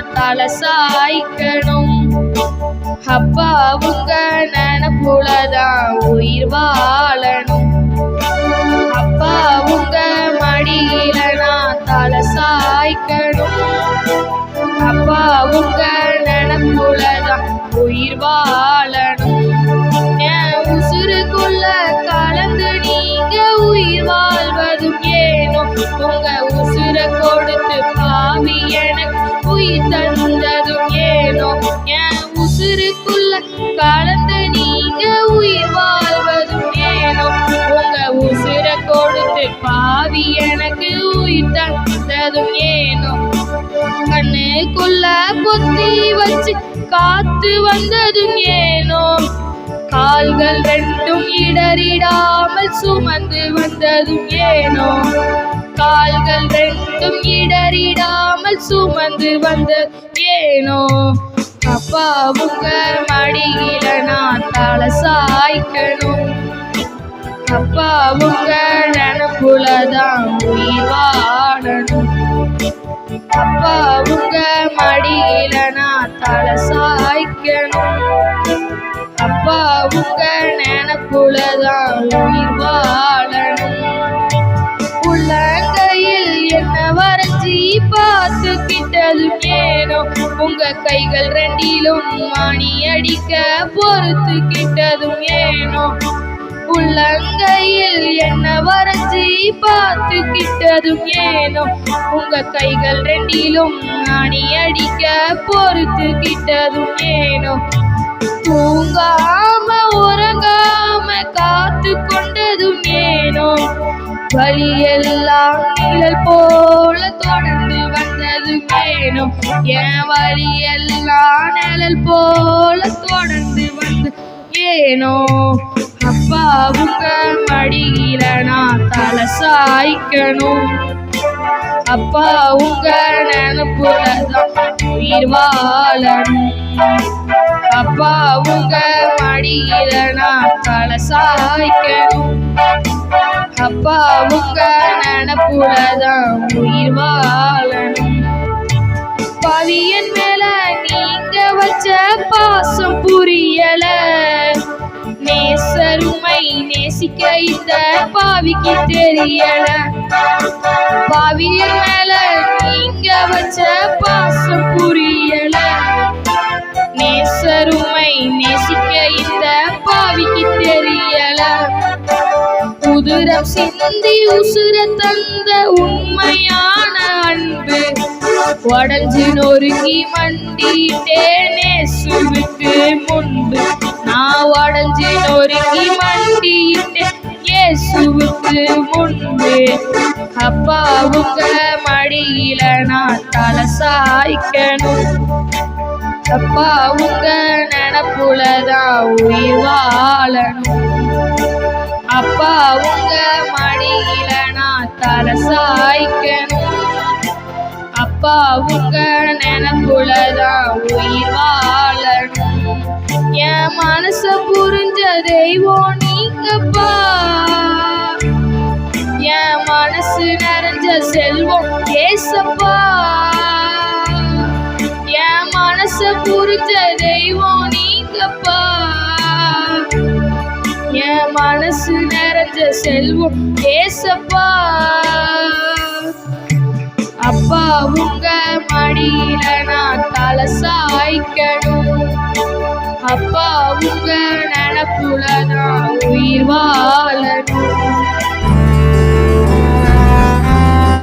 நான் தலை சாய்க்கணும். அப்பா உங்க நினப்புலதான் உயிர் வாழணும். அப்பா உங்க மடியில நான் தலை சாய்க்கணும். அப்பா உங்க என் கலந்து நீங்க உயிர் வாழ்வதும் ஏனோ உங்க உசிர கொடுத்து பாவி எனக்கு உயிர் தந்ததும் ஏனோ கண்ணுக்குள்ள பொத்தி வச்சு காத்து வந்ததும் ஏனோ கால்கள் ரெண்டும் இடறிடாமல் சுமந்து வந்ததும் ஏனோ கால்கள் ரெண்டும் இடறிடாமல் சுமந்து வந்தது ஏனோ அப்பா உங்க மடியில நான் தலை சாய்க்கணும். அப்பா உங்க நினப்புல தான் உயிர் வாழணும். அப்பா உங்க மடியில நான் தலை சாய்க்கணும். அப்பா உங்க நினப்புல தான் உயிர் வாழணும் உங்க கைகள் ரெண்டிலும் மணி அடிக்க பொறுத்து கிட்டதும் ஏனோ? உள்ளங்கையில் என்ன வரைஞ்சி பார்த்து கிட்டதும் ஏனோ? உங்க கைகள் ரெண்டிலும் மணி அடிக்க பொறுத்து கிட்டதும் ஏனோ? தூங்கா வழியெல்லாம் நிழல் போல தொடர்ந்து வந்தது ஏனோ என் வழியெல்லாம் நிழல் போல தொடர்ந்து வந்து ஏனோ? அப்பா உங்க மடியில நான் தலை சாய்க்கணும். அப்பா உங்க நினப்புலதான் உயிர் வாழணும். அப்பா உங்க மடியில நான் தலை சாய்க்கணும். அப்பா உங்க நினப்புலதான் உயிர் வாழணும் பவியன் மேல நீங்க வச்ச பாசம் புரியல நேசருமை நேசிக்க இந்த பாவிக்கு தெரியல பாவியன் மேல நீங்க வச்ச பாசம் புரியல. நேசருமை நேசிக்க சிந்தி உசுர தந்த உண்மையான அன்பு. உடஞ்சு நொறுங்கி மண்டிட்டேனே நேசுவுக்கு முன்பு. நான் உடஞ்சு நொறுங்கி மண்டிட்டே இயேசுவுக்கு முன்பு. அப்பா உங்க மடியில நான் தலை சாய்க்கணும். அப்பா உங்க நினப்புலதான் உயிர் வாழணும். அப்பா உங்க மடியில நான் தலை சாய்க்கணும். அப்பா உங்க நினப்புலதான் உயிர் வாழணும். என் மனச புரிஞ்ச தெய்வம் நீங்கப்பா. என் மனசு நிறைஞ்ச செல்வம் ஏசப்பா. என் மனச புரிஞ்ச தெய்வம் மனசு நிறைஞ்ச செல்வம். ஏசப்பா. அப்பா உங்க மடியில நான் தலை சாய்க்கணும். அப்பா உங்க நினப்புல நான் உயிர்